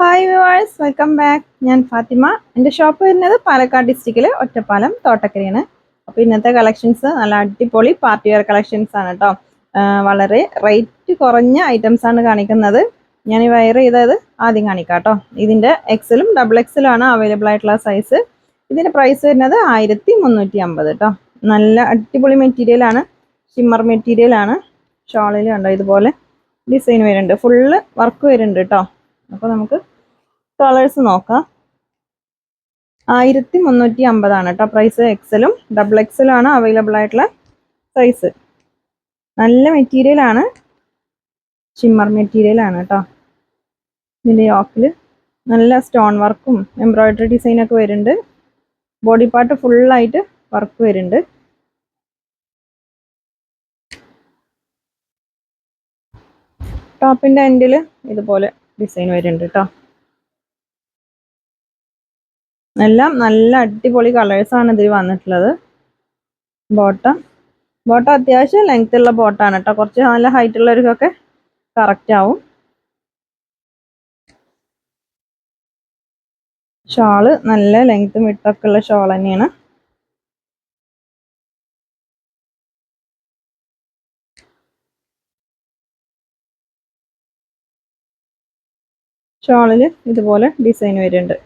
Hi viewers welcome back ഞാൻ ഫാത്തിമ. എന്റെ shop വരുന്നത് പാലക്കാട് ഡിസ്ട്രിക്റ്റിലെ ഒറ്റപ്പാലം തോട്ടക്കരയാണ്. അപ്പോൾ ഇന്നത്തെ കളക്ഷൻസ് നല്ല അടിപൊളി പാർട്ടി വെയർ കളക്ഷൻസ് ആണ് കേട്ടോ വളരെ റേറ്റ് കുറഞ്ഞ ഐറ്റംസ് ആണ് കാണിക്കുന്നത്. ഞാൻ ഈ വയർ ചെയ്തത് ആദ്യം കാണിക്കാം കേട്ടോ ഇതിന്റെ എക്സലും ഡബിൾ എക്സലും ആണ് അവൈലബിൾ ആയിട്ടുള്ള സൈസ് ഇതിന്റെ പ്രൈസ് വരുന്നത് ആയിരത്തി മുന്നൂറ്റി അമ്പത് കേട്ടോ നല്ല അടിപൊളി മെറ്റീരിയൽ ആണ്. ഷിമ്മർ ഷോളിൽ കണ്ടോ ഇതുപോലെ ഡിസൈൻ വരുന്നുണ്ട്. ഫുള്ള് വർക്ക് വരുന്നുണ്ട് കേട്ടോ അപ്പോൾ നമുക്ക് കളേഴ്സ് നോക്കാം. ആയിരത്തി മുന്നൂറ്റി അമ്പതാണ് കേട്ടോ പ്രൈസ് എക്സലും ഡബിൾ എക്സലും ആണ് അവൈലബിൾ ആയിട്ടുള്ള സൈസ് നല്ല മെറ്റീരിയൽ ആണ്. ഷിമ്മർ മെറ്റീരിയൽ ആണ് കേട്ടോ ഇതിന്റെ യോക്കിൽ നല്ല സ്റ്റോൺ വർക്കും എംബ്രോയിഡറി ഡിസൈനൊക്കെ വരുന്നുണ്ട്. ബോഡി പാർട്ട് ഫുള്ളായിട്ട് വർക്ക് വരുന്നുണ്ട്. ടോപ്പിന്റെ എൻഡിൽ ഇതുപോലെ ഡിസൈൻ വരുന്നുണ്ട് കേട്ടോ എല്ലാം നല്ല അടിപൊളി കളേഴ്സാണ് ഇതിൽ വന്നിട്ടുള്ളത്. ബോട്ടം ബോട്ടം അത്യാവശ്യം ലെങ്ത് ഉള്ള ബോട്ടാണ് കേട്ടോ കുറച്ച് നല്ല ഹൈറ്റ് ഉള്ളവർക്കൊക്കെ കറക്റ്റ് ആവും. ഷാൾ നല്ല ലെങ്ത്തും വിട്ടൊക്കെ ഉള്ള ഷാൾ തന്നെയാണ്. ഷാളിൽ ഇതുപോലെ ഡിസൈൻ വരുന്നുണ്ട്.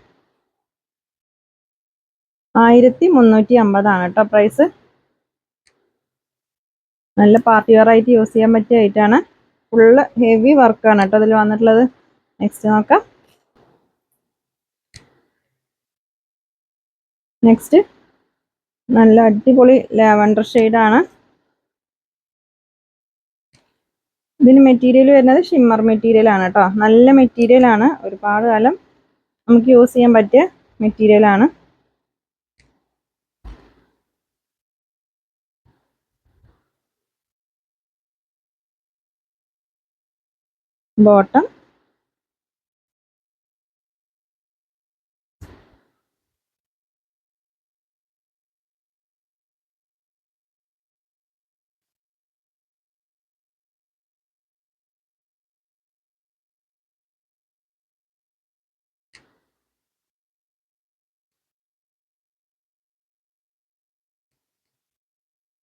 ആയിരത്തി മുന്നൂറ്റി അമ്പതാണ് കേട്ടോ പ്രൈസ് നല്ല പാർട്ടി വെയർ ആയിട്ട് യൂസ് ചെയ്യാൻ പറ്റിയ ഐറ്റാണ് ഫുള്ള് ഹെവി വർക്കാണ് കേട്ടോ അതിൽ വന്നിട്ടുള്ളത്. നെക്സ്റ്റ് നോക്കാം. നെക്സ്റ്റ് നല്ല അടിപൊളി ലാവൻഡർ ഷെയ്ഡാണ് ഇതിന് മെറ്റീരിയൽ വരുന്നത് ഷിമ്മർ മെറ്റീരിയൽ ആണ് കേട്ടോ. നല്ല മെറ്റീരിയൽ ആണ്. ഒരുപാട് കാലം നമുക്ക് യൂസ് ചെയ്യാൻ പറ്റിയ മെറ്റീരിയൽ ആണ്. ബോട്ടം.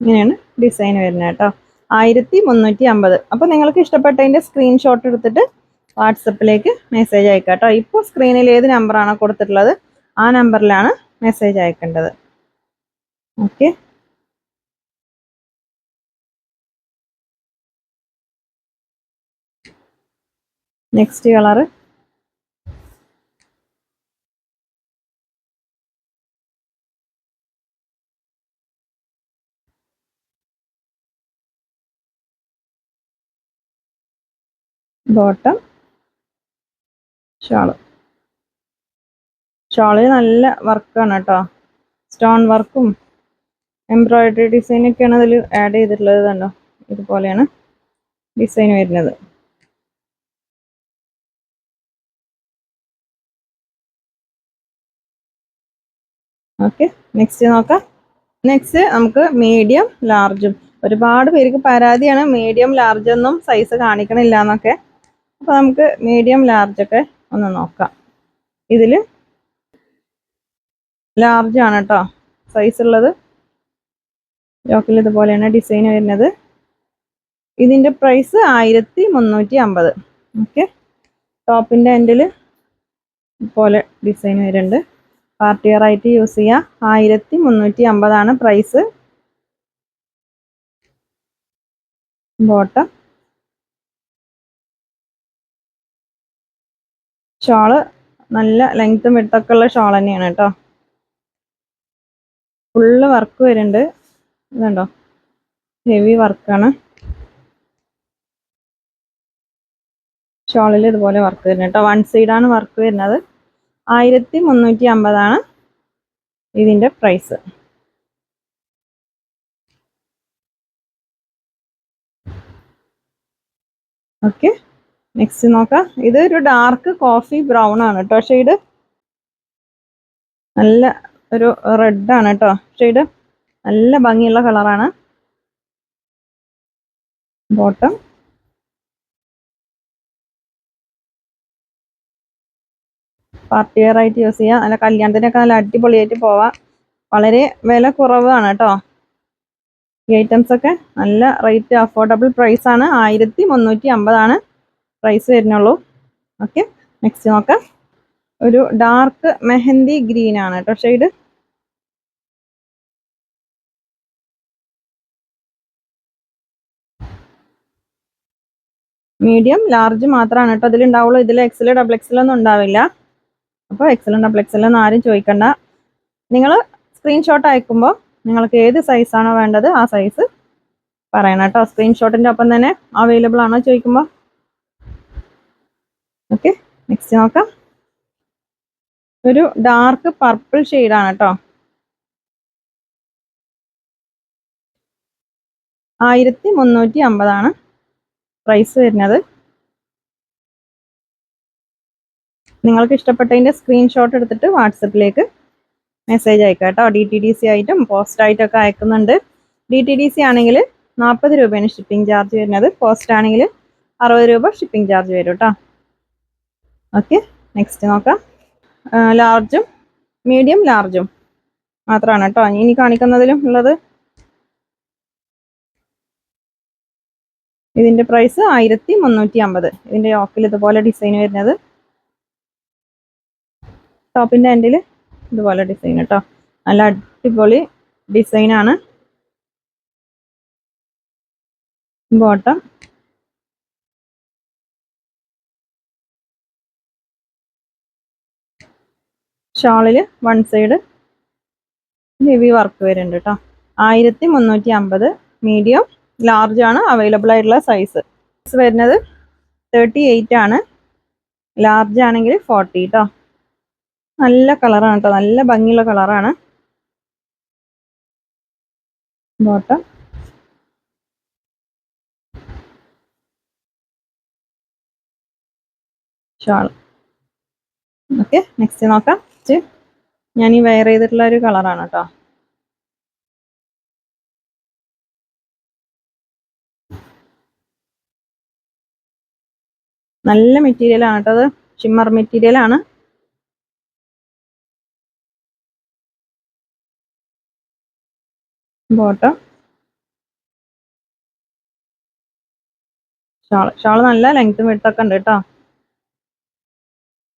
ഇങ്ങനെയാണ് ഡിസൈൻ വരുന്നത് കേട്ടോ. ആയിരത്തി മുന്നൂറ്റി അമ്പത് അപ്പോൾ നിങ്ങൾക്ക് ഇഷ്ടപ്പെട്ടതിന്റെ സ്ക്രീൻഷോട്ട് എടുത്തിട്ട് വാട്സപ്പിലേക്ക് മെസ്സേജ് അയക്കാട്ടോ കേട്ടോ ഇപ്പോൾ സ്ക്രീനിൽ ഏത് നമ്പറാണോ കൊടുത്തിട്ടുള്ളത് ആ നമ്പറിലാണ് message അയക്കേണ്ടത്. Okay next colour bottom. Shawl. ഷാളിൽ നല്ല വർക്കാണ് കേട്ടോ. സ്റ്റോൺ വർക്കും എംബ്രോയിഡറി ഡിസൈനൊക്കെയാണ് അതിൽ ആഡ് ചെയ്തിട്ടുള്ളത് കണ്ടോ? ഇതുപോലെയാണ് ഡിസൈൻ വരുന്നത്. ഓക്കെ നെക്സ്റ്റ് നോക്കാം. നെക്സ്റ്റ് നമുക്ക് മീഡിയം ലാർജും. ഒരുപാട് പേർക്ക് പരാതിയാണ് മീഡിയം ലാർജൊന്നും സൈസ് കാണിക്കണില്ല എന്നൊക്കെ. അപ്പോൾ നമുക്ക് മീഡിയം ലാർജ് ഒക്കെ ഒന്ന് നോക്കാം. ഇതിൽ ലാർജ് ആണ് കേട്ടോ സൈസ് ഉള്ളത്. ലോക്കിൽ ഇതുപോലെയാണ് ഡിസൈൻ വരുന്നത്. ഇതിന്റെ പ്രൈസ് ആയിരത്തി മുന്നൂറ്റി അമ്പത് ഓക്കെ ടോപ്പിന്റെ എൻഡിൽ ഇതുപോലെ ഡിസൈൻ വരുന്നുണ്ട്. പാർട്ടി ആയിട്ട് യൂസ് ചെയ്യുക ആയിരത്തി മുന്നൂറ്റി അമ്പതാണ് പ്രൈസ് ബോട്ടം ഷാൾ നല്ല ലെങ്ത്തും വിട്ടൊക്കെ ഉള്ള ഷാൾ തന്നെയാണ് കേട്ടോ. ഫുള്ള് വർക്ക് വരുന്നുണ്ട്. ഇതുണ്ടോ? ഹെവി വർക്കാണ് ഷോളിൽ ഇതുപോലെ വർക്ക് വരുന്നത് കേട്ടോ. വൺ സൈഡാണ് വർക്ക് വരുന്നത്. ആയിരത്തി മുന്നൂറ്റി അമ്പതാണ് ഇതിന്റെ പ്രൈസ് ഓക്കെ നെക്സ്റ്റ് നോക്കാം. ഇത് ഒരു ഡാർക്ക് കോഫി ബ്രൗൺ ആണ് കേട്ടോ ഷെയ്ഡ് നല്ല ഒരു റെഡ് ആണ് കേട്ടോ ഷെയ്ഡ് നല്ല ഭംഗിയുള്ള കളറാണ് ബോട്ടം പാർട്ടി വെയർ ആയിട്ട് യൂസ് ചെയ്യാം. നല്ല കല്യാണത്തിനൊക്കെ നല്ല അടിപൊളിയായിട്ട് പോവാം. വളരെ വില കുറവാണ് കേട്ടോ ഈ ഐറ്റംസ് ഒക്കെ നല്ല റേറ്റ് അഫോർഡബിൾ പ്രൈസ് ആണ്. ആയിരത്തി മുന്നൂറ്റി അമ്പതാണ്. പ്രൈസ് വരുന്നുള്ളൂ. ഓക്കെ നെക്സ്റ്റ് നോക്കാം. ഒരു ഡാർക്ക് മെഹന്തി ഗ്രീൻ ആണ് കേട്ടോ ഷെയ്ഡ് മീഡിയം ലാർജ് മാത്രമാണ് കേട്ടോ ഇതിലുണ്ടാവുള്ളൂ ഇതിൽ എക്സൽ ഡബിൾ എക്സൽ ഒന്നും ഉണ്ടാവില്ല. അപ്പോൾ എക്സലും ഡബിൾ എക്സൽ ഒന്നും ആരും ചോദിക്കണ്ട. നിങ്ങൾ സ്ക്രീൻഷോട്ട് അയക്കുമ്പോൾ നിങ്ങൾക്ക് ഏത് സൈസാണോ വേണ്ടത് ആ സൈസ് പറയണം കേട്ടോ. സ്ക്രീൻഷോട്ടിന്റെ ഒപ്പം തന്നെ അവൈലബിൾ ആണോ ചോദിക്കുമ്പോൾ ഓക്കെ നെക്സ്റ്റ് നോക്കാം. ഒരു ഡാർക്ക് പർപ്പിൾ ആണ് കേട്ടോ ആയിരത്തി മുന്നൂറ്റി അമ്പതാണ് പ്രൈസ് വരുന്നത്. നിങ്ങൾക്ക് ഇഷ്ടപ്പെട്ടതിന്റെ സ്ക്രീൻഷോട്ട് എടുത്തിട്ട് വാട്സപ്പിലേക്ക് മെസ്സേജ് അയക്കുക കേട്ടോ ഡി ടി ഡി സി ആയിട്ടും പോസ്റ്റ് ആയിട്ടൊക്കെ അയക്കുന്നുണ്ട്. ഡി ടി ഡി സി ആണെങ്കിൽ നാൽപ്പത് രൂപയാണ് ഷിപ്പിംഗ് ചാർജ് വരുന്നത്. പോസ്റ്റ് ആണെങ്കിൽ അറുപത് രൂപ ഷിപ്പിംഗ് ചാർജ് വരും കേട്ടോ ഓക്കെ നെക്സ്റ്റ് നോക്കാം. ലാർജും മീഡിയം ലാർജും മാത്രമാണ് കേട്ടോ ഇനി കാണിക്കുന്നതിലും ഉള്ളത് ഇതിന്റെ പ്രൈസ് ആയിരത്തി മുന്നൂറ്റി അമ്പത്. ഇതിന്റെ ഓക്കിൽ ഇതുപോലെ ഡിസൈൻ വരുന്നത്. ടോപ്പിന്റെ എൻഡിൽ ഇതുപോലെ ഡിസൈൻ കേട്ടോ നല്ല അടിപൊളി ഡിസൈനാണ് ബോട്ടം ഷാളിൽ വൺ സൈഡ് ഹെവി വർക്ക് വരുന്നുണ്ട് കേട്ടോ ആയിരത്തി മുന്നൂറ്റി അമ്പത് മീഡിയം ലാർജ് ആണ് അവൈലബിൾ ആയിട്ടുള്ള സൈസ് വരുന്നത് തേർട്ടി എയ്റ്റ് ആണ്. ലാർജ് ആണെങ്കിൽ ഫോർട്ടി കേട്ടോ നല്ല കളറാണ് കേട്ടോ നല്ല ഭംഗിയുള്ള കളറാണ് ബോട്ടം ഷാൾ. ഓക്കെ നെക്സ്റ്റ് നോക്കാം. ഞാൻ ഈ വെയർ ചെയ്തിട്ടുള്ള ഒരു കളറാണ് കേട്ടോ. നല്ല മെറ്റീരിയൽ ആണ് കേട്ടോ അത്. ഷിമ്മർ മെറ്റീരിയൽ ആണ്. ബോട്ടം ഷാൾ ഷാൾ നല്ല ലെങ്ത്തും വിട്ടൊക്കെ ഉണ്ട് കേട്ടോ.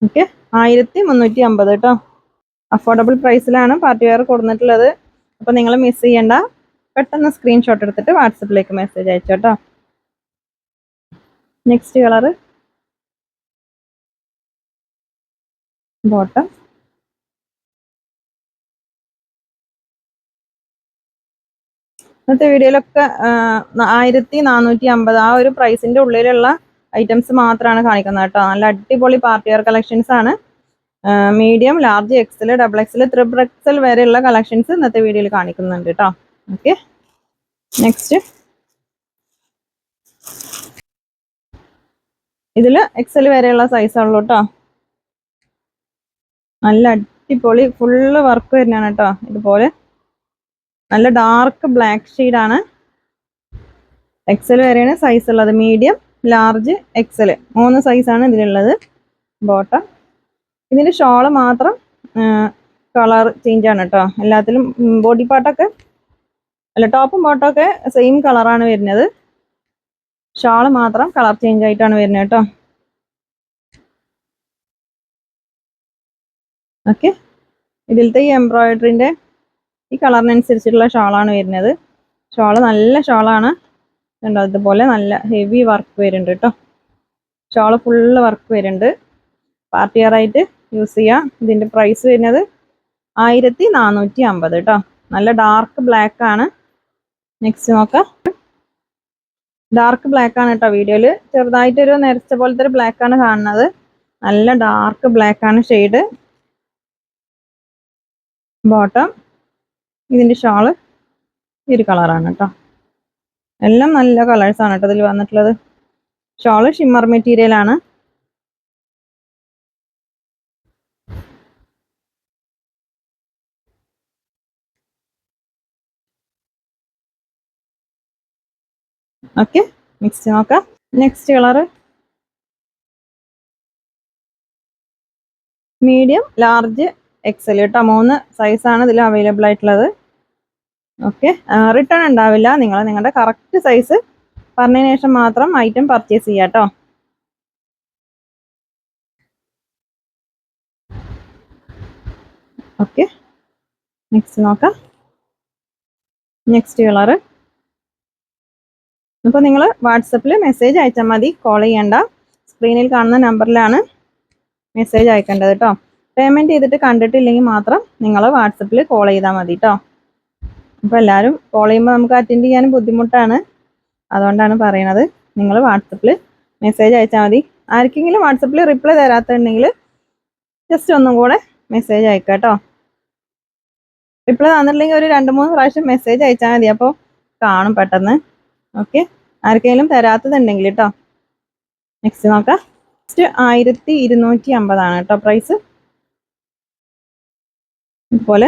ഓക്കെ. ആയിരത്തി മുന്നൂറ്റി അമ്പത് കേട്ടോ അഫോർഡബിൾ പ്രൈസിലാണ് പാർട്ടി വെയർ കൊടുത്തിട്ടുള്ളത് അപ്പോൾ നിങ്ങൾ മിസ് ചെയ്യണ്ട. പെട്ടെന്ന് സ്ക്രീൻഷോട്ട് എടുത്തിട്ട് വാട്സപ്പിലേക്ക് മെസ്സേജ് അയച്ചോ കേട്ടോ നെക്സ്റ്റ് കളറ് ബോട്ടം ഇന്നത്തെ വീഡിയോയിലൊക്കെ ആയിരത്തി നാനൂറ്റി അമ്പത് ആ ഒരു പ്രൈസിന്റെ ഉള്ളിലുള്ള ഐറ്റംസ് മാത്രമാണ് കാണിക്കുന്നത് കേട്ടോ. നല്ല അടിപൊളി പാർട്ടി വെയർ കളക്ഷൻസ് ആണ്. Medium large XL double XL triple XL വരെയുള്ള കളക്ഷൻസ് ഇന്നത്തെ വീഡിയോയിൽ കാണിക്കുന്നുണ്ട് കേട്ടോ. ഓക്കെ നെക്സ്റ്റ് ഇതിൽ എക്സൽ വരെയുള്ള സൈസുള്ളൂ കേട്ടോ. നല്ല അടിപൊളി ഫുള്ള് വർക്ക് വരുന്നതാണ് കേട്ടോ ഇതുപോലെ. നല്ല ഡാർക്ക് ബ്ലാക്ക് ഷെയ്ഡാണ് എക്സൽ വരെയാണ് സൈസ് ഉള്ളത്. മീഡിയം ലാർജ് എക്സൽ മൂന്ന് സൈസാണ് ഇതിലുള്ളത്. ബോട്ടം ഇതിന്റെ ഷോൾ മാത്രം കളർ ചേഞ്ച് ആണ് കേട്ടോ എല്ലാത്തിലും ബോഡി പാർട്ടൊക്കെ അല്ല ടോപ്പും ബോട്ടമൊക്കെ സെയിം കളറാണ് വരുന്നത്. ഷാൾ മാത്രം കളർ ചേഞ്ച് ആയിട്ടാണ് വരുന്നത് കേട്ടോ ഓക്കെ ഇതിലത്തെ ഈ എംബ്രോയിഡറിന്റെ ഈ കളറിനനുസരിച്ചിട്ടുള്ള ഷാളാണ് വരുന്നത്. ഷാൾ നല്ല ഷാളാണ് കണ്ടോ അതുപോലെ നല്ല ഹെവി വർക്ക് വരുന്നുണ്ട് കേട്ടോ. ഷോൾ ഫുള്ള് വർക്ക് വരുന്നുണ്ട്. പാർട്ടി ആയിട്ട് യൂസ് ചെയ്യാം. ഇതിന്റെ പ്രൈസ് വരുന്നത് ആയിരത്തി നാനൂറ്റി അമ്പത് കേട്ടോ. നല്ല ഡാർക്ക് ബ്ലാക്ക് ആണ്. നെക്സ്റ്റ് നോക്കാം. ഡാർക്ക് ബ്ലാക്ക് ആണ് കേട്ടോ വീഡിയോയിൽ ചെറുതായിട്ടൊരു നിരച്ച പോലത്തെ ഒരു ബ്ലാക്ക് ആണ് കാണുന്നത്. നല്ല ഡാർക്ക് ബ്ലാക്ക് ആണ് ഷെയ്ഡ് ബോട്ടം ഇതിന്റെ ഷാൾ ഈ ഒരു കളറാണ് കേട്ടോ. എല്ലാം നല്ല കളേഴ്സാണ് കേട്ടോ ഇതിൽ വന്നിട്ടുള്ളത്. ഷോൾ ഷിമ്മർ മെറ്റീരിയൽ ആണ്. ഓക്കെ മിക്സ് നോക്കാം. Next colour medium large XL കേട്ടോ മൂന്ന് സൈസാണ് ഇതിൽ അവൈലബിൾ ആയിട്ടുള്ളത്. ഓക്കെ റിട്ടേൺ ഉണ്ടാവില്ല. നിങ്ങൾ നിങ്ങളുടെ കറക്റ്റ് സൈസ് പറഞ്ഞതിന് ശേഷം മാത്രം ഐറ്റം പർച്ചേസ് ചെയ്യാം കേട്ടോ ഓക്കെ നെക്സ്റ്റ് നോക്കാം. നെക്സ്റ്റ് കളറ് അപ്പോൾ നിങ്ങൾ വാട്സപ്പിൽ മെസ്സേജ് അയച്ചാൽ മതി. കോൾ ചെയ്യണ്ട. സ്ക്രീനിൽ കാണുന്ന നമ്പറിലാണ് മെസ്സേജ് അയക്കേണ്ടത് കേട്ടോ പേയ്മെന്റ് ചെയ്തിട്ട് കണ്ടിട്ടില്ലെങ്കിൽ മാത്രം നിങ്ങൾ വാട്സപ്പിൽ കോൾ ചെയ്താൽ മതി കേട്ടോ അപ്പോൾ എല്ലാവരും കോൾ ചെയ്യുമ്പോൾ നമുക്ക് അറ്റൻഡ് ചെയ്യാനും ബുദ്ധിമുട്ടാണ്. അതുകൊണ്ടാണ് പറയണത്. നിങ്ങൾ വാട്സപ്പിൽ മെസ്സേജ് അയച്ചാൽ മതി. ആർക്കെങ്കിലും വാട്സപ്പിൽ റിപ്ലൈ തരാത്തുണ്ടെങ്കിൽ ജസ്റ്റ് ഒന്നും കൂടെ മെസ്സേജ് അയക്കാം കേട്ടോ റിപ്ലൈ തന്നിട്ടില്ലെങ്കിൽ ഒരു രണ്ട് മൂന്ന് പ്രാവശ്യം മെസ്സേജ് അയച്ചാൽ മതി. അപ്പോൾ കാണും പെട്ടെന്ന്. ഓക്കെ ആർക്കെങ്കിലും തരാത്തതുണ്ടെങ്കിൽ കേട്ടോ നെക്സ്റ്റ് നോക്കാം. നെക്സ്റ്റ് ആയിരത്തി ഇരുന്നൂറ്റി അമ്പതാണ് കേട്ടോ പ്രൈസ് ഇതുപോലെ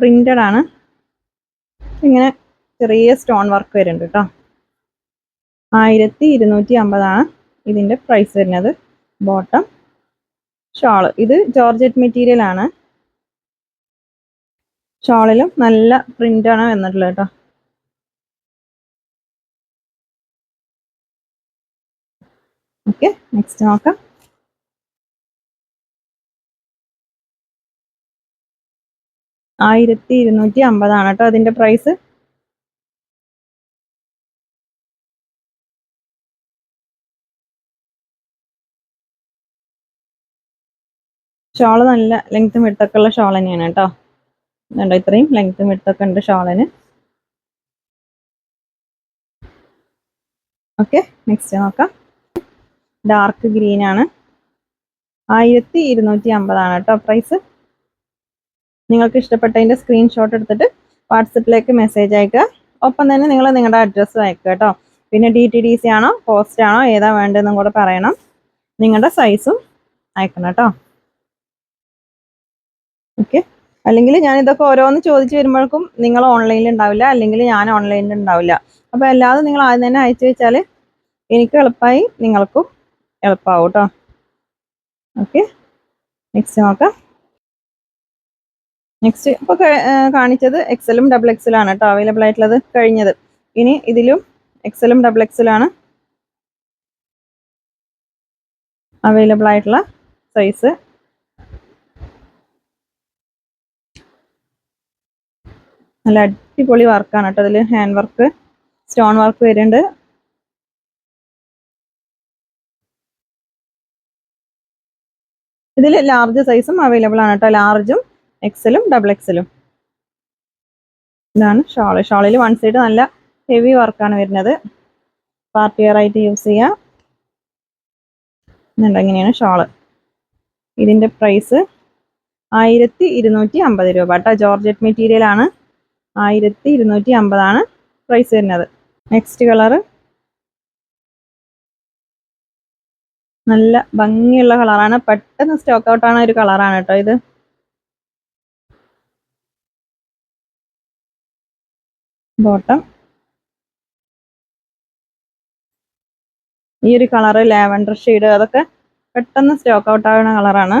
പ്രിന്റഡ് ആണ്. ഇങ്ങനെ ചെറിയ സ്റ്റോൺ വർക്ക് വരുന്നുണ്ട് കേട്ടോ ആയിരത്തി ഇരുന്നൂറ്റി അമ്പതാണ് ഇതിന്റെ പ്രൈസ് വരുന്നത്. ബോട്ടം ഷോൾ ഇത് ജോർജറ്റ് മെറ്റീരിയൽ ആണ്. ഷോളിലും നല്ല പ്രിന്റ് ആണ് വന്നിട്ടുള്ളത് കേട്ടോ ഓക്കെ നെക്സ്റ്റ് നോക്കാം. ആയിരത്തി ഇരുന്നൂറ്റി അമ്പതാണ് കേട്ടോ അതിന്റെ പ്രൈസ് ഷോൾ നല്ല ലെങ്ത്തും വിട്ടൊക്കെ ഉള്ള ഷോൾ തന്നെയാണ് കേട്ടോ. കണ്ടോ ഇത്രയും ലെങ്ത്തും വിട്ടൊക്കെ ഉണ്ട് ഷോളിന് ഓക്കെ നെക്സ്റ്റ് നോക്കാം. ഡാർക്ക് ഗ്രീൻ ആണ്. ആയിരത്തി ഇരുന്നൂറ്റി അമ്പതാണ് കേട്ടോ പ്രൈസ് നിങ്ങൾക്ക് ഇഷ്ടപ്പെട്ടതിന്റെ സ്ക്രീൻഷോട്ട് എടുത്തിട്ട് വാട്സപ്പിലേക്ക് മെസ്സേജ് അയക്കുക. ഒപ്പം തന്നെ നിങ്ങൾ നിങ്ങളുടെ അഡ്രസ്സ് അയക്കുക കേട്ടോ. പിന്നെ ഡി ടി ഡി സി ആണോ പോസ്റ്റ് ആണോ ഏതാ വേണ്ടതെന്നും കൂടെ പറയണം. നിങ്ങളുടെ സൈസും അയക്കണം കേട്ടോ. ഓക്കെ അല്ലെങ്കിൽ ഞാൻ ഇതൊക്കെ ഓരോന്ന് ചോദിച്ചു വരുമ്പോഴേക്കും നിങ്ങൾ ഓൺലൈനിൽ ഉണ്ടാവില്ല അല്ലെങ്കിൽ ഞാൻ ഓൺലൈനിൽ ഉണ്ടാവില്ല. അപ്പോൾ അല്ലാതെ നിങ്ങൾ ആദ്യം തന്നെ അയച്ചു വെച്ചാൽ എനിക്ക് എളുപ്പമായി നിങ്ങൾക്കും എളുപ്പമാവും കേട്ടോ. ഓക്കെ നെക്സ്റ്റ് നോക്കാം. നെക്സ്റ്റ് ഇപ്പോൾ കാണിച്ചത് എക്സലും ഡബിൾ എക്സലാണ് കേട്ടോ അവൈലബിൾ ആയിട്ടുള്ളത് കഴിഞ്ഞത്. ഇനി ഇതിലും എക്സലും ഡബിൾ എക്സലാണ് അവൈലബിൾ ആയിട്ടുള്ള സൈസ് നല്ല അടിപൊളി വർക്കാണ് കേട്ടോ അതിൽ ഹാൻഡ് വർക്ക് സ്റ്റോൺ വർക്ക് വരുന്നുണ്ട്. ഇതിൽ ലാർജ് സൈസും അവൈലബിൾ ആണ് കേട്ടോ ലാർജും എക്സലും ഡബിൾ എക്സലും ഇതാണ് ഷാൾ. ഷാളിൽ വൺ സൈഡ് നല്ല ഹെവി വർക്കാണ് വരുന്നത്. പാർട്ടി വെയർ ആയിട്ട് യൂസ് ചെയ്യാം. എന്നുണ്ട് ഇങ്ങനെയാണ് ഷാൾ. ഇതിന്റെ പ്രൈസ് ആയിരത്തി ഇരുന്നൂറ്റി അമ്പത് രൂപ. കേട്ടോ ജോർജറ്റ് മെറ്റീരിയൽ ആണ്. ആയിരത്തി ഇരുന്നൂറ്റി അമ്പതാണ് പ്രൈസ് വരുന്നത്. നെക്സ്റ്റ് കളറ് നല്ല ഭംഗിയുള്ള കളറാണ് പെട്ടെന്ന് സ്റ്റോക്ക് ഔട്ടാണ് ഒരു കളറാണ് കേട്ടോ ഇത്. ബോട്ടം. ഈ ഒരു കളറ് ലാവൻഡർ ഷെയ്ഡ് അതൊക്കെ പെട്ടെന്ന് സ്റ്റോക്ക് ഔട്ട് ആവുന്ന കളറാണ്.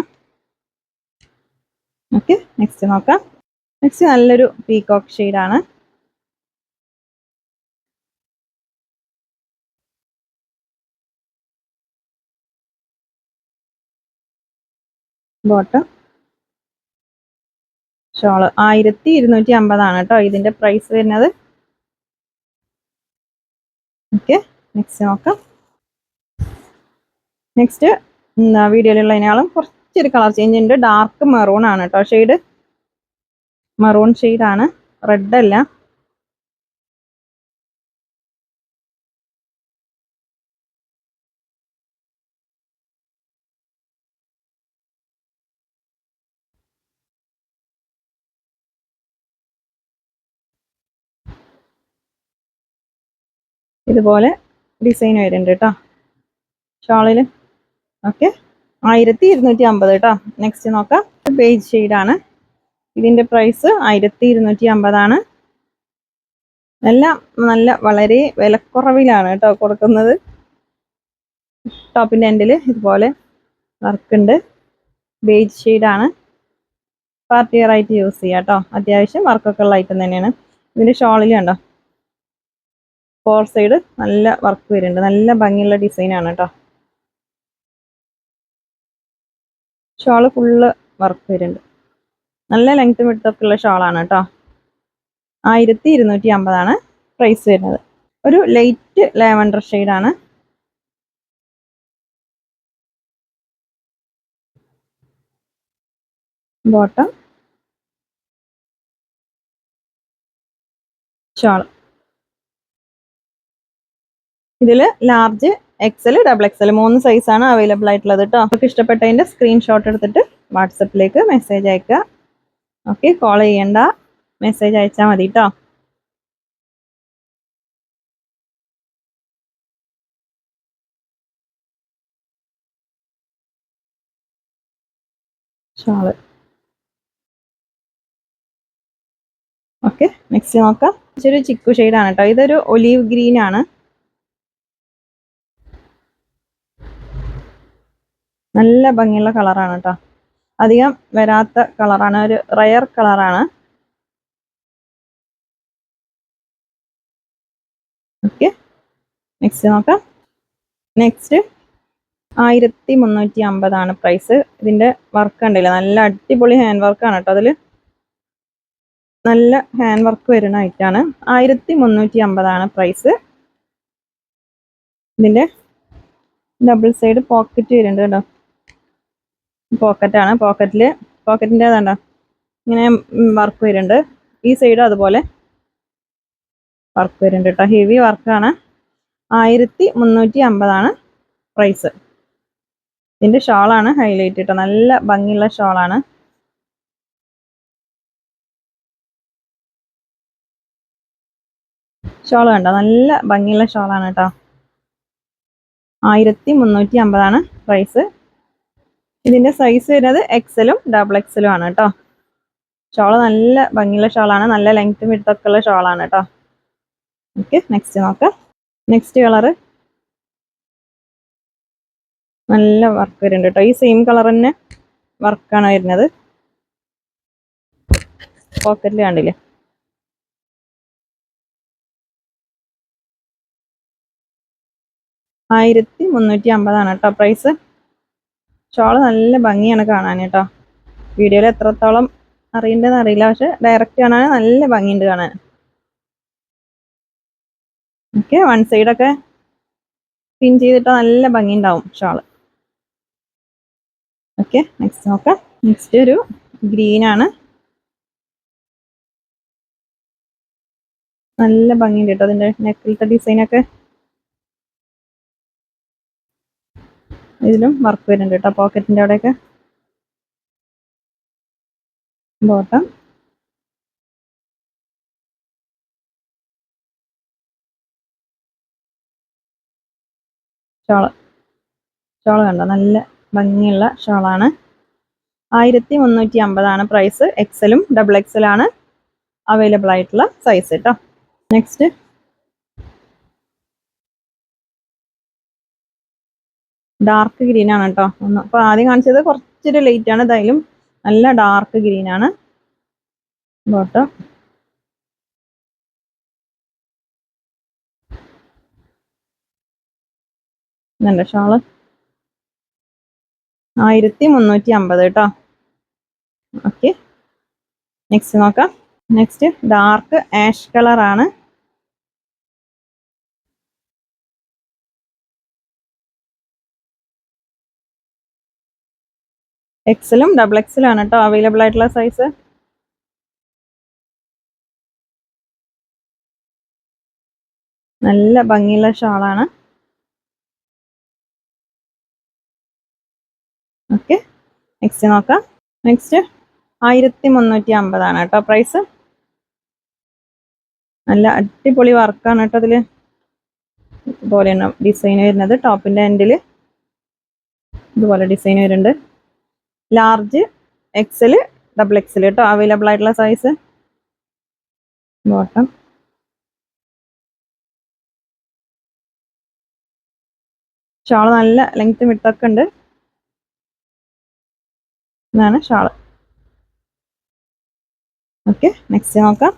ഓക്കെ നെക്സ്റ്റ് നോക്കാം. നെക്സ്റ്റ് നല്ലൊരു പീകോക്ക് ഷെയ്ഡാണ്. ബോട്ടം. ഷോൾ ആയിരത്തി ഇരുന്നൂറ്റി അമ്പതാണ് കേട്ടോ ഇതിന്റെ പ്രൈസ് വരുന്നത്. ഓക്കെ നെക്സ്റ്റ് നോക്കാം. നെക്സ്റ്റ് വീഡിയോയിലുള്ളതിനേക്കാളും കുറച്ചൊരു കളർ ചേഞ്ച് ഉണ്ട്. ഡാർക്ക് മെറൂൺ ആണ് കേട്ടോ ഷെയ്ഡ് മെറൂൺ ഷെയ്ഡാണ് റെഡ് അല്ല. ഇതുപോലെ ഡിസൈൻ വരുന്നുണ്ട് കേട്ടോ. ഷോളിൽ. ഓക്കെ ആയിരത്തി ഇരുന്നൂറ്റി അമ്പത് കേട്ടോ. നെക്സ്റ്റ് നോക്കാം. ബേജ് ഷെയ്ഡാണ് ഇതിന്റെ പ്രൈസ് ആയിരത്തി ഇരുന്നൂറ്റി അമ്പതാണ് എല്ലാം നല്ല വളരെ വിലക്കുറവിലാണ് കേട്ടോ കൊടുക്കുന്നത്. ടോപ്പിന്റെ എൻഡിൽ ഇതുപോലെ വർക്ക് ഉണ്ട്. ബേജ് ഷെയ്ഡാണ് പാർട്ടി വെയർ ആയിട്ട് യൂസ് ചെയ്യാം കേട്ടോ. അത്യാവശ്യം വർക്കൊക്കെ ഉള്ള ഐറ്റം തന്നെയാണ്. ഇതിന്റെ ഷോളിൽ കണ്ടോ? ഫോർ സൈഡ് നല്ല വർക്ക് വരുന്നുണ്ട്. നല്ല ഭംഗിയുള്ള ഡിസൈനാണ് കേട്ടോ ഷോൾ ഫുള്ള് വർക്ക് വരുന്നുണ്ട്. നല്ല ലെങ്ത്തും വിടുത്തൊക്കെ ഉള്ള ഷോളാണ് കേട്ടോ ആയിരത്തി ഇരുന്നൂറ്റി അമ്പതാണ് പ്രൈസ് വരുന്നത്. ഒരു ലൈറ്റ് ലാവൻഡർ ഷെയ്ഡാണ് ബോട്ടം ഷോൾ ഇതിൽ ലാർജ് എക്സൽ ഡബിൾ എക്സൽ മൂന്ന് സൈസാണ് അവൈലബിൾ ആയിട്ടുള്ളത് കേട്ടോ നമുക്ക് ഇഷ്ടപ്പെട്ടതിന്റെ സ്ക്രീൻഷോട്ട് എടുത്തിട്ട് വാട്സപ്പിലേക്ക് മെസ്സേജ് അയക്കുക. ഓക്കെ കോൾ ചെയ്യേണ്ട. മെസ്സേജ് അയച്ചാൽ മതി കേട്ടോ ഓക്കെ നെക്സ്റ്റ് നോക്കാം. ഇതൊരു ചിക്കു ഷെയ്ഡാണ് കേട്ടോ ഇതൊരു ഒലീവ് ഗ്രീൻ ആണ്. നല്ല ഭംഗിയുള്ള കളറാണ് കേട്ടോ അധികം വരാത്ത കളറാണ് ഒരു റയർ കളറാണ്. ഓക്കെ. നെക്സ്റ്റ് നോക്കാം. നെക്സ്റ്റ് ആയിരത്തി മുന്നൂറ്റി അമ്പതാണ് പ്രൈസ്. ഇതിന്റെ വർക്ക് ഉണ്ടല്ലോ നല്ല അടിപൊളി ഹാൻഡ് വർക്കാണ് കേട്ടോ അതിൽ നല്ല ഹാൻഡ് വർക്ക് വരുന്ന ഐറ്റാണ് ആയിരത്തി മുന്നൂറ്റി അമ്പതാണ് പ്രൈസ്. ഇതിന്റെ ഡബിൾ സൈഡ് പോക്കറ്റ് വരുന്നുണ്ട് കേട്ടോ പോക്കറ്റാണ് പോക്കറ്റിൽ പോക്കറ്റിന്റെ കണ്ടോ ഇങ്ങനെ വർക്ക് വരുന്നുണ്ട്. ഈ സൈഡും അതുപോലെ വർക്ക് വരുന്നുണ്ട് കേട്ടോ ഹെവി വർക്കാണ് ആയിരത്തി മുന്നൂറ്റി അമ്പതാണ് പ്രൈസ് ഇതിന്റെ ഷോളാണ് ഹൈലൈറ്റ് കേട്ടോ നല്ല ഭംഗിയുള്ള ഷോളാണ് ഷോൾ കണ്ടോ? നല്ല ഭംഗിയുള്ള ഷോളാണ് കേട്ടോ ആയിരത്തി മുന്നൂറ്റി അമ്പതാണ് പ്രൈസ് ഇതിന്റെ സൈസ് വരുന്നത് എക്സലും ഡബിൾ എക്സലും ആണ് കേട്ടോ ഷോൾ നല്ല ഭംഗിയുള്ള ഷോളാണ് നല്ല ലെങ്ത്തും വിടുത്തൊക്കെ ഉള്ള ഷോളാണ് കേട്ടോ ഓക്കെ നെക്സ്റ്റ് നോക്കാം. നെക്സ്റ്റ് കളറ് നല്ല വർക്ക് വരുന്നുണ്ട് കേട്ടോ ഈ സെയിം കളർ തന്നെ വർക്കാണ് വരുന്നത്. പോക്കറ്റിൽ കണ്ടില്ലേ? ആയിരത്തി മുന്നൂറ്റി അമ്പതാണ് കേട്ടോ പ്രൈസ് ഷോൾ നല്ല ഭംഗിയാണ് കാണാൻ കേട്ടോ. വീഡിയോയിൽ എത്രത്തോളം അറിയണ്ടെന്ന് അറിയില്ല പക്ഷെ ഡയറക്റ്റ് കാണാൻ നല്ല ഭംഗിയുണ്ട് കാണാൻ. ഓക്കെ വൺ സൈഡൊക്കെ പിൻ ചെയ്തിട്ട് നല്ല ഭംഗി ഉണ്ടാവും ഷോൾ. ഓക്കെ നെക്സ്റ്റ് നോക്കാം. നെക്സ്റ്റ് ഒരു ഗ്രീൻ ആണ്. നല്ല ഭംഗിയുണ്ട് കേട്ടോ അതിന്റെ നെക്കിലത്തെ ഡിസൈനൊക്കെ ഇതിലും വർക്ക് വരുന്നുണ്ട് കേട്ടോ പോക്കറ്റിന്റെ അവിടെയൊക്കെ. Bottom shawl. ഷോൾ കണ്ടോ? നല്ല ഭംഗിയുള്ള ഷോളാണ്. ആയിരത്തി മുന്നൂറ്റി അമ്പതാണ് പ്രൈസ് എക്സലും ഡബിൾ എക്സലാണ് അവൈലബിൾ ആയിട്ടുള്ള സൈസ് കേട്ടോ നെക്സ്റ്റ് ഡാർക്ക് ഗ്രീൻ ആണ് കേട്ടോ. ഒന്ന് അപ്പൊ ആദ്യം കാണിച്ചത് കുറച്ചൊരു ലൈറ്റ് ആണ്. എന്തായാലും നല്ല ഡാർക്ക് ഗ്രീൻ ആണ്. ബോട്ടം നല്ല ഷാൾ? ആയിരത്തി മുന്നൂറ്റി അമ്പത് കേട്ടോ. ഓക്കെ നെക്സ്റ്റ് നോക്കാം. നെക്സ്റ്റ് ഡാർക്ക് ആഷ് കളർ ആണ് എക്സലും ഡബിൾ എക്സലും ആണ് കേട്ടോ അവൈലബിൾ ആയിട്ടുള്ള സൈസ് നല്ല ഭംഗിയുള്ള ഷാളാണ് ഓക്കെ നെക്സ്റ്റ് നോക്കാം. നെക്സ്റ്റ് ആയിരത്തി മുന്നൂറ്റി അമ്പതാണ് കേട്ടോ പ്രൈസ് നല്ല അടിപൊളി വർക്കാണ് കേട്ടോ അതിൽ ഇതുപോലെയാണ് ഡിസൈൻ വരുന്നത്. ടോപ്പിന്റെ എൻഡിൽ ഇതുപോലെ ഡിസൈൻ വരുന്നുണ്ട്. ലാർജ് എക്സൽ ഡബിൾ എക്സൽ കേട്ടോ അവൈലബിൾ ആയിട്ടുള്ള സൈസ് ബോട്ടം ഷാൾ നല്ല ലെങ്ത്തും വിട്ടൊക്കെ ഉണ്ട്. ഇതാണ് ഷാൾ. ഓക്കെ നെക്സ്റ്റ് നോക്കാം.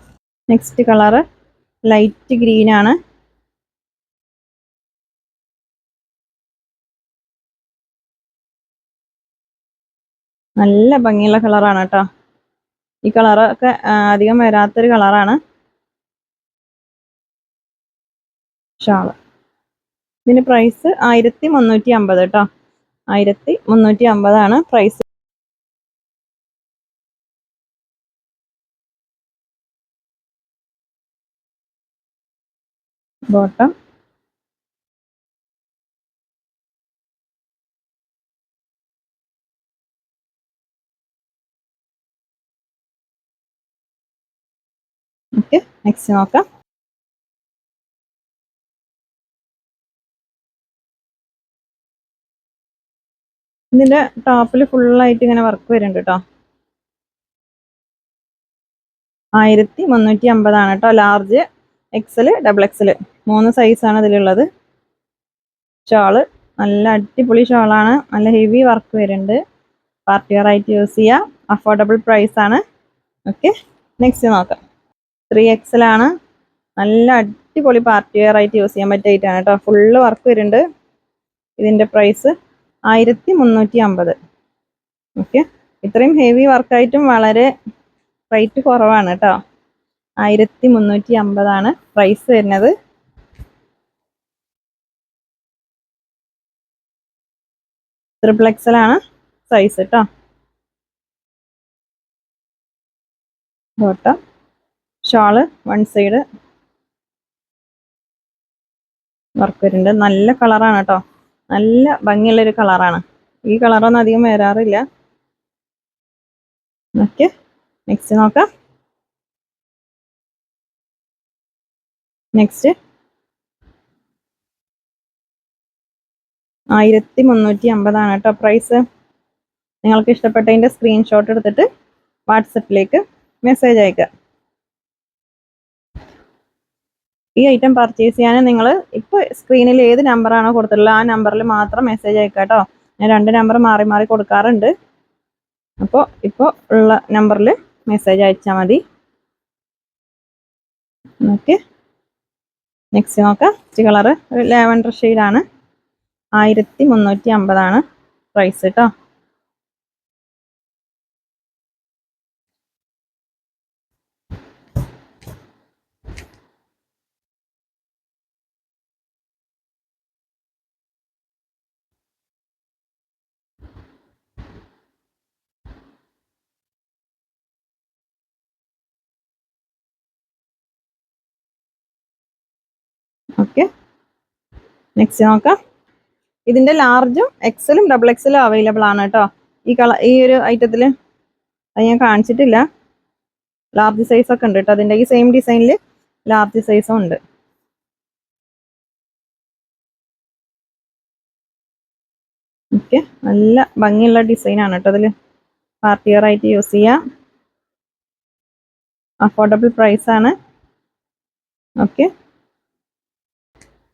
നെക്സ്റ്റ് കളറ് ലൈറ്റ് ഗ്രീൻ നല്ല ഭംഗിയുള്ള കളറാണ് കേട്ടോ. ഈ കളറൊക്കെ അധികം വരാത്തൊരു കളറാണ്. ഷാൾ. ഇതിന് പ്രൈസ് ആയിരത്തി മുന്നൂറ്റി അമ്പത് കേട്ടോ. ആയിരത്തി മുന്നൂറ്റി അമ്പതാണ് പ്രൈസ് ബോട്ടം ഓക്കെ നെക്സ്റ്റ് നോക്കാം. ഇതിന്റെ ടോപ്പിൽ ഫുള്ളായിട്ട് ഇങ്ങനെ വർക്ക് വരുന്നുണ്ട് കേട്ടോ ആയിരത്തി മുന്നൂറ്റി അമ്പതാണ് കേട്ടോ ലാർജ് എക്സൽ ഡബിൾ എക്സൽ മൂന്ന് സൈസാണ് ഇതിലുള്ളത്. ഷാൾ നല്ല അടിപൊളി ഷാളാണ് നല്ല ഹെവി വർക്ക് വരുന്നുണ്ട്. പാർട്ടി വെയർ ആയിട്ട് യൂസ് ചെയ്യാം. അഫോർഡബിൾ പ്രൈസ് ആണ്. ഓക്കെ നെക്സ്റ്റ് നോക്കാം. ത്രീ എക്സൽ ആണ് നല്ല അടിപൊളി പാർട്ടി വെയർ ആയിട്ട് യൂസ് ചെയ്യാൻ പറ്റിയിട്ടാണ് കേട്ടോ. ഫുള്ള് വർക്ക് വരുന്നുണ്ട്. ഇതിന്റെ പ്രൈസ് ആയിരത്തി മുന്നൂറ്റി അമ്പത് ഓക്കെ ഇത്രയും ഹെവി വർക്കായിട്ടും വളരെ റേറ്റ് കുറവാണ് കേട്ടോ. ആയിരത്തി മുന്നൂറ്റി അമ്പതാണ് പ്രൈസ് വരുന്നത് ട്രിപ്പിൾ എക്സലാണ് സൈസ് കേട്ടോ. Bottom shawl one side work വരുന്നുണ്ട്. നല്ല കളറാണ് കേട്ടോ നല്ല ഭംഗിയുള്ളൊരു കളറാണ് ഈ കളറൊന്നും അധികം വരാറില്ല. ഓക്കെ നെക്സ്റ്റ് നോക്കാം. നെക്സ്റ്റ് ആയിരത്തി മുന്നൂറ്റി അമ്പതാണ് കേട്ടോ പ്രൈസ് നിങ്ങൾക്ക് ഇഷ്ടപ്പെട്ടതിന്റെ സ്ക്രീൻഷോട്ട് എടുത്തിട്ട് വാട്സപ്പിലേക്ക് മെസ്സേജ് അയക്കുക. ഈ ഐറ്റം പർച്ചേസ് ചെയ്യാൻ നിങ്ങൾ ഇപ്പോൾ സ്ക്രീനിൽ ഏത് നമ്പറാണോ കൊടുത്തിട്ടുള്ളത് ആ നമ്പറിൽ മാത്രം മെസ്സേജ് അയക്കുക കേട്ടോ. ഞാൻ രണ്ട് നമ്പർ മാറി മാറി കൊടുക്കാറുണ്ട്. അപ്പോൾ ഇപ്പോൾ ഉള്ള നമ്പറിൽ മെസ്സേജ് അയച്ചാൽ മതി. ഓക്കെ. നെക്സ്റ്റ് നോക്കാം. കളറ് ഒരു ലാവൻഡർ ഷെയ്ഡാണ് ആയിരത്തി മുന്നൂറ്റി അമ്പതാണ് പ്രൈസ് കേട്ടോ ഓക്കെ നെക്സ്റ്റ് നോക്കാം. ഇതിന്റെ ലാർജും എക്സലും ഡബിൾ എക്സലും അവൈലബിൾ ആണ് കേട്ടോ. ഈ കള ഈ ഒരു ഐറ്റത്തിൽ അത് ഞാൻ കാണിച്ചിട്ടില്ല. ലാർജ് സൈസ് ഒക്കെ ഉണ്ട് കേട്ടോ. അതിന്റെ ഈ സെയിം ഡിസൈനിൽ ലാർജ് സൈസും ഉണ്ട്. ഓക്കെ നല്ല ഭംഗിയുള്ള ഡിസൈനാണ് കേട്ടോ അതിൽ പാർട്ടി ആയിട്ട് യൂസ് ചെയ്യാം. അഫോർഡബിൾ പ്രൈസാണ് ഓക്കെ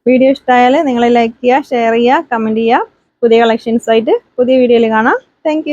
വീഡിയോ ഇഷ്ടമായാൽ നിങ്ങൾ ലൈക്ക് ചെയ്യുക ഷെയർ ചെയ്യുക കമന്റ് ചെയ്യുക. പുതിയ കളക്ഷൻസ് ആയിട്ട് പുതിയ വീഡിയോയിൽ കാണാം. താങ്ക്